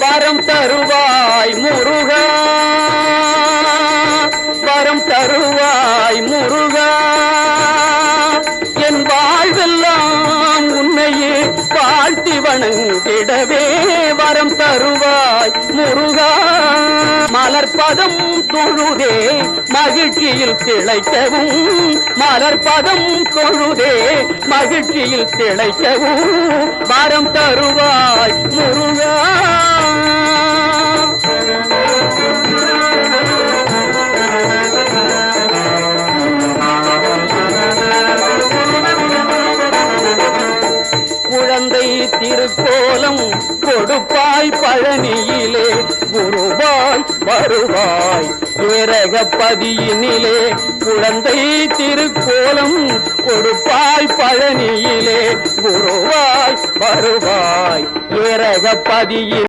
வரம் தருவாய் முருகா. வரம் தருவாய் முருகா. என் வாழ்வெல்லாம் உன்னையே வாழ்த்தி வணங்கிடவே. வரம் தருவாய் முருகா. மலர்பதம் தொழுதே மகிழ்ச்சியில் திளைக்கவும். மலர்பதம் தொழுதே மகிழ்ச்சியில் திளைக்கவும். வரம் தருவாய் முருகா. குழந்தை திருக்கோலம் கொடுப்பாய் பழனியிலே குருவாய் வருவாய். ஏரகப்பதியினிலே குழந்தை திருக்கோலம் கொடுப்பாய் பழனியிலே குருவாய் வருவாய். ஏரகப்பதியின்